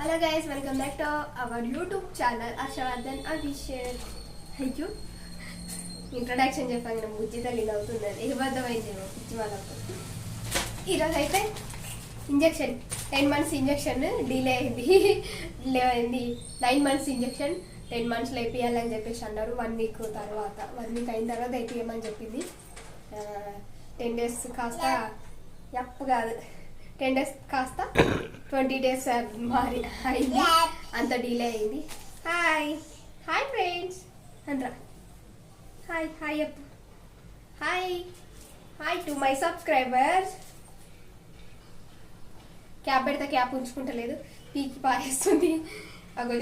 Hello guys welcome back to our YouTube channel Harshavardhan Abhishek thank you introduction చెప్పాను నేను బుజ్జి తల్లి అవుతున్నది ఏ బద్దమైందేమో పిచ్చి వాళ్ళకు ఈరోజు అయితే injection ten months injection delay అయింది. డిలే అయింది. నైన్ మంత్స్ ఇంజక్షన్ టెన్ మంత్స్లో వేపియాలని చెప్పేసి అన్నారు. వన్ వీక్ తర్వాత వన్ వీక్ అయిన తర్వాత వేపియమని చెప్పింది. టెన్ డేస్ కాస్త ఎప్పు కాదు. టెన్ డేస్ కాస్త ట్వంటీ డేస్ మారి అయింది. అంత డిలే అయింది. హాయ్ హాయ్ ఫ్రెండ్స్ అంద్రా హాయ్ హాయ్ అప్పు. Hi hi to my subscribers cap పెడితే క్యాప్ ఉంచుకుంటలేదు. పీకి పారేస్తుంది. అగో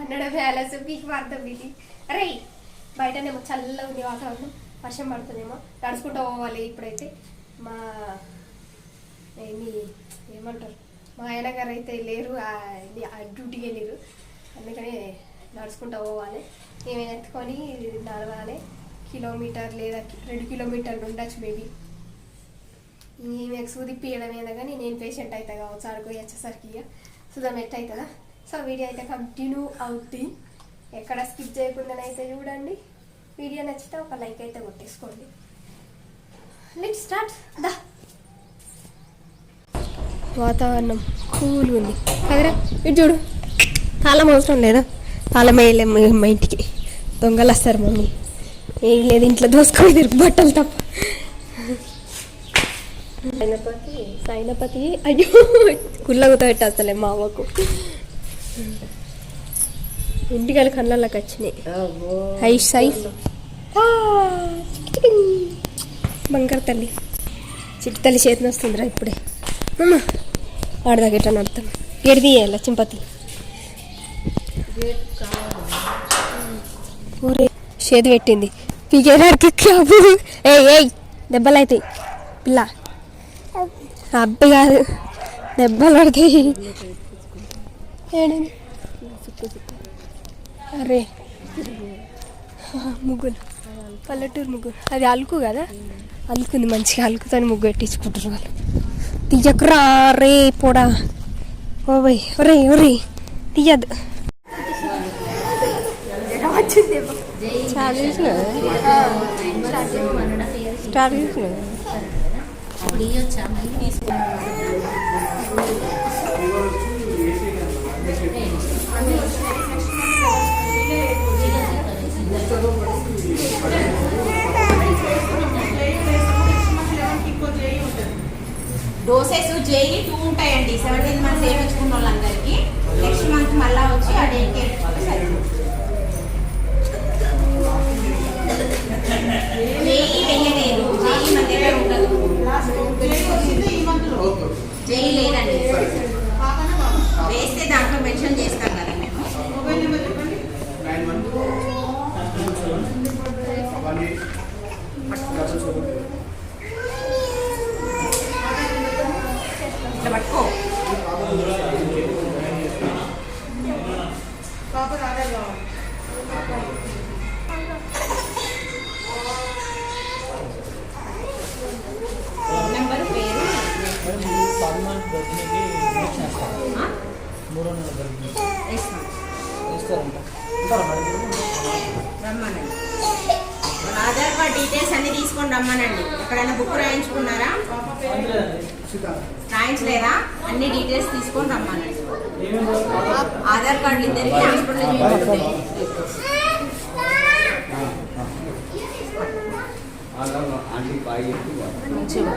అన్నడమే ఆలస్యం పీకి పారుతాం ఇది అరే బయటనేమో చల్లగా ఉంది వాతావరణం. వర్షం పడుతుందేమో. నడుచుకుంటూ పోవాలి ఇప్పుడైతే. మా మీ ఏమంటారు? మా ఆయన గారు అయితే లేరు డ్యూటీకి వెళ్ళారు అందుకని నడుచుకుంటూ పోవాలి. మేము ఎత్తుకొని నడవాలి. కిలోమీటర్ లేదా రెండు కిలోమీటర్లు ఉండొచ్చు మేబీ. ఈమెకు సూది పీయడమేనా కానీ నేను పేషెంట్ అవుతా కావచ్చు ఆడుకోయి వచ్చేసరికి ఇక. సుధం ఎట్ అవుతుందా సో వీడియో అయితే కంటిన్యూ అవుద్ది. ఎక్కడ స్కిప్ చేయకుండానైతే చూడండి. వీడియో నచ్చితే ఒక లైక్ అయితే కొట్టేసుకోండి. లెట్ స్టార్ట్ దా. వాతావరణం కూల్ ఉంది. కదరా ఇటు చూడు. తాళం అవసరం లేదా? తాళం వేయలేము మా ఇంటికి. దొంగలు వస్తారు మమ్మీ. ఏం లేదు ఇంట్లో దోసుకొని తిరుగు బట్టలు తప్ప. సైనపతి సైనపతి అయ్యో కుళ్ళగుతో పెట్టేస్తలే మా అవ్వకు. ఇంటికి కళ్ళకి వచ్చినాయి. హై సైజ్ బంగారు తల్లి. చిట్టి తల్లి చేతిని వస్తుందిరా ఇప్పుడే. అమ్మ. ఆడదాగేట నడుతాం ఏడు తీయాల చింపతి? ఊరే చేతి పెట్టింది. పీకేదానికి క్యాబు. ఏ ఏయ్ దెబ్బలు అవుతాయి పిల్ల అబ్బి కాదు. దెబ్బలు పడతాయి అరే. ముగ్గులు. పల్లెటూరు ముగ్గురు అది అలుకు కదా? అలుకుంది మంచిగా అలుకుతో ముగ్గు పెట్టించుకుంటారు వాళ్ళు. తీయకురా రే పోడా. ఓ బై ఒరే ఒరే తీయద్దు. స్టార్ట్ చేసిన స్టార్ట్ చేసిన డోసెస్ జైలు టూ ఉంటాయండి. సెవెంటీన్ మంత్స్ వేయించుకున్న వాళ్ళందరికీ నెక్స్ట్ మంత్ మళ్ళా వచ్చి ఆ డేట్కి వేయించుకుంటే సరిపోతుంది జేఈ వెయ్యలేదు జేఈ మన దగ్గర ఉండదు జేఈ లేదండి. వేస్తే దాంట్లో మెన్షన్ చేస్తాం. కదా రమ్మనండి. ఎక్కడైనా బుక్ రాయించుకున్నారా? రాయించలేదా? అన్ని డీటెయిల్స్ తీసుకొని రమ్మనండి. ఆధార్ కార్డులు ఇద్దరికి హాస్పిటల్ మంచిగా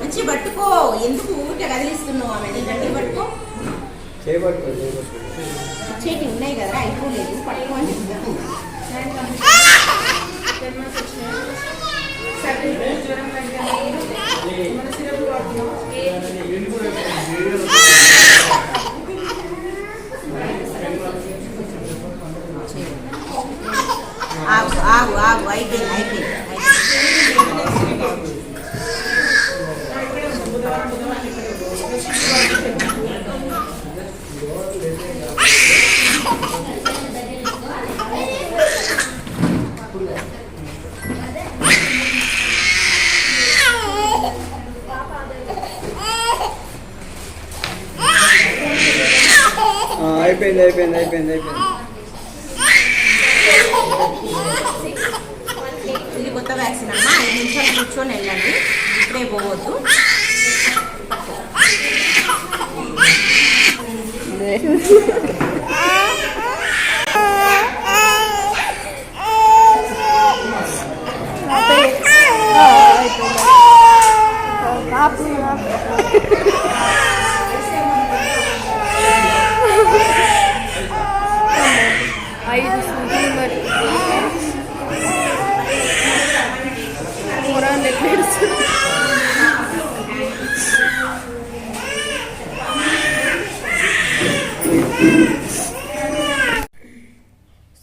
మంచి పట్టుకో. ఎందుకు ఊరికే కదిలిస్తున్నావు ఆమె గట్టి పట్టుకో. చేతి ఉన్నాయి కదా అయిపోలేదు పట్టుకో అని చెప్తాను ఆగు ఆగు ఆగు అయిపోయింది అయిపోయింది అయిపోయింది అయిపోయింది అయిపోయింది అయిపోయింది. ఇది కొత్త వ్యాక్సిన్ అమ్మా. ఐదు నిమిషాలు కూర్చొని వెళ్ళండి. ఇప్పుడే పోవద్దు.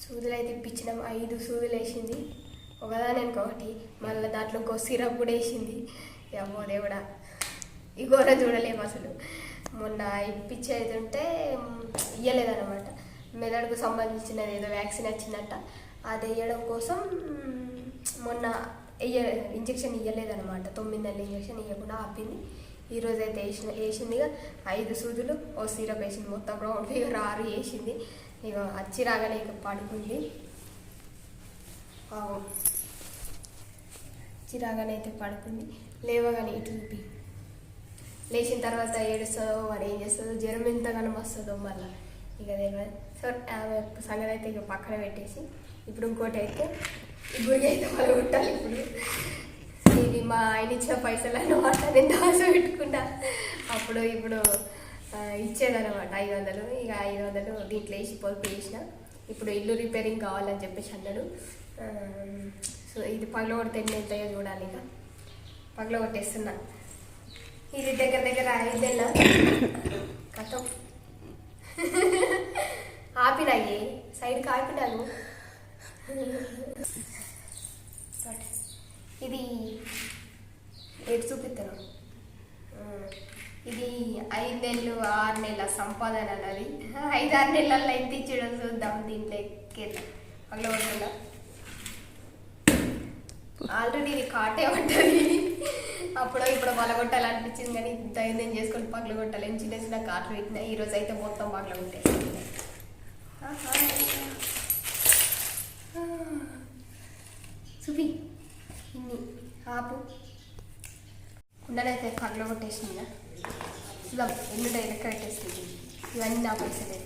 సూదులు అయితే ఇప్పించినాం ఐదు సూదులు వేసింది ఒకదాని ఇంకొకటి మళ్ళీ దాంట్లో ఇంకో సిరప్ కూడా వేసింది. ఏమో దేవుడా. ఈ ఘోర చూడలేము అసలు. మొన్న ఇప్పించేది ఉంటే ఇయ్యలేదన్నమాట. మెదడుకు సంబంధించినది ఏదో వ్యాక్సిన్ వచ్చిందట. అది వేయడం కోసం మొన్న వెయ్య ఇంజక్షన్ ఇవ్వలేదన్నమాట తొమ్మిది నెలల ఇంజక్షన్ ఇవ్వకుండా ఆపింది. ఈరోజు అయితే వేసిన వేసిందిగా ఐదు సూదులు ఓ సిరప్ వేసింది. మొత్తం రౌండ్ ఫిగర్ ఆరు వేసింది. ఇక వచ్చి రాగానే ఇక పడుకుంది. అచ్చి వచ్చి రాగానే అయితే పడుకుంది. లేవగానే ఇటు చూపి. లేచిన తర్వాత ఏడుస్తుందో మరి ఏం చేస్తుందో జ్వరం ఎంతగానో వస్తుందో మళ్ళీ ఇక తెలియదు సో ఆమె సంగతి అయితే ఇక పక్కన పెట్టేసి ఇప్పుడు ఇంకోటి అయితే ఇప్పుడు అయితే వాళ్ళు కొట్టాలి ఇప్పుడు. ఇది మా ఆయన ఇచ్చిన పైసలు అన్నమాట. నేను దాచి పెట్టుకుంటా అప్పుడు ఇప్పుడు ఇచ్చేదనమాట ఐదు వందలు. ఇక ఐదు వందలు దీంట్లో వేసి పొదుపు చేసిన. ఇప్పుడు ఇల్లు రిపేరింగ్ కావాలని చెప్పేసి అన్నాడు. సో ఇది పగల కొడితే ఎన్ని అవుతాయో చూడాలి ఇక. పగల కొట్టేస్తున్నా. ఇది దగ్గర దగ్గర ఐదు నెలల కథం ఆపినాయి సైడ్కి ఆపినాను ఇది ఎటు చూపిస్తాను ఇది ఐదు నెలలు ఆరు నెలల సంపాదన అన్నది. ఐదు ఆరు నెలల్లో ఎంత ఇచ్చడం చూద్దాం దీంట్లో పగల ఆల్రెడీ ఇది కాటే ఉంటుంది. అప్పుడు ఇప్పుడు పగలగొట్టాలనిపించింది కానీ ధైర్యం చేసుకొని పగలగొట్టాలని చిన్న చిన్న కాట్లు పెట్టినా ఈ రోజు అయితే మొత్తం పగలగొట్టే చూపి ఇన్ని ఆపు. కుండలైతే పగలగొట్టేసిందా చూద్దాం ఎన్ని లెక్క పెట్టేసింది ఇవన్నీ నా పైసలే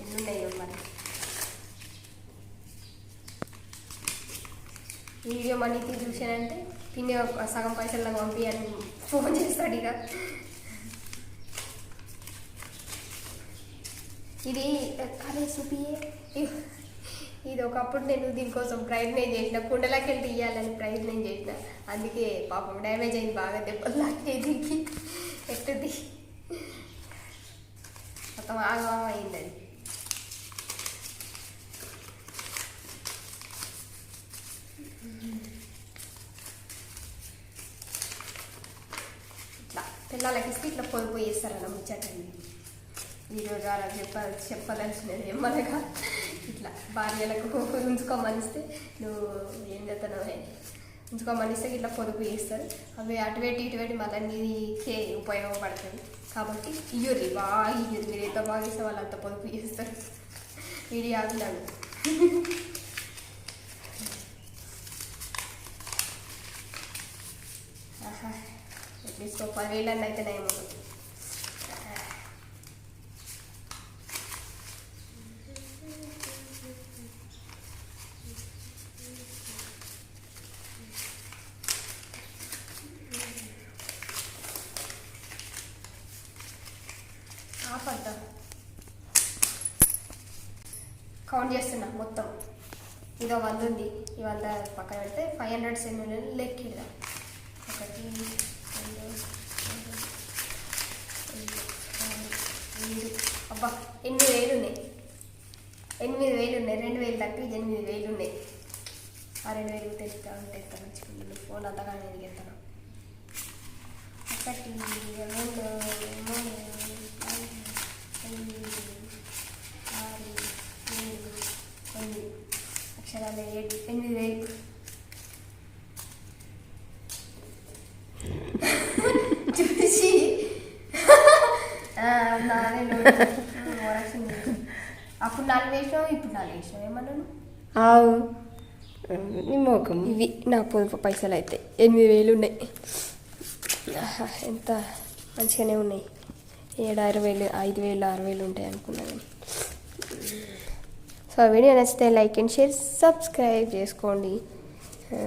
ఎన్ని ఉన్నాయో మరి ఈ వీడియో మనీకి చూసానంటే పిన్ని సగం పైసలు నాకు ఫోన్ చేస్తాడు ఇక ఇది కరే చూపియే ఇది ఒకప్పుడు నేను దీనికోసం ప్రయత్నం చేసిన కుండలకి వెళ్ళి ఇవ్వాలని ప్రయత్నం చేసిన. అందుకే పాపం డ్యామేజ్ అయింది బాగా దెబ్బలు లాగే దీనికి ఎట్టుది? మొత్తం ఆగమం అయింది అది. ఇట్లా పిల్లలకి ఇస్తే ఇట్లా పొదుపు చేస్తారన్న ముచ్చటండి ఈరోజు అలా చెప్ప చెప్పదలసినది ఏమనగా? ఇట్లా భార్యలకు ఉంచుకోమనిస్తే నువ్వు ఏం ఉంచుకో ఉంచుకోమనిస్తే ఇట్లా పొదుపు చేస్తారు. అవి అటువెట్టి ఇటువెట్టి మళ్ళీ నీకే ఉపయోగపడుతుంది కాబట్టి ఇయ్యూరి బాగా ఇయ్యూరి మీరు ఎంత బాగా ఇస్తే వాళ్ళు అంత పొదుపు చేస్తారు. ఇది ఆపినాడు ఆహా తీసుకో పదివేలు అయితే కౌంట్ చేస్తున్నా మొత్తం. ఇదో వంద ఉంది. ఈ వంద పక్కన పెడితే ఫైవ్ హండ్రెడ్ సెవెన్ లెక్కిద్దాం ఒకటి ఏడు అబ్బా ఎనిమిది వేలు ఉన్నాయి. ఎనిమిది వేలు ఉన్నాయి. రెండు వేలు తప్పి ఎనిమిది వేలు ఉన్నాయి. ఆ రెండు వేలు తెస్తా ఉంటే మంచిగా ఫోన్ అంతగా నేను ఒకటి రెండు మూడు నాలుగు ఐదు ఆరు ఏడు ఎనిమిది అక్షరాలు ఏడు ఎనిమిది వేలు చూసి ఓవరాక్షన్ చేయకు. అప్పుడు నాలుగు వేసినావు ఇప్పుడు నాలుగు వేసినావు ఏమన్నాను ఆవు నీ మోకం ఇవి నా పొదుపు పైసలు అయితే ఎనిమిది వేలు ఉన్నాయి ఆహా, ఎంత మంచిగానే ఉన్నాయి ఏడు ఆరు వేలు ఐదు వేలు ఆరు వేలు ఉంటాయి అనుకున్నాను సో వీడియో నచ్చితే లైక్ అండ్ షేర్ సబ్స్క్రైబ్ చేసుకోండి ఆ,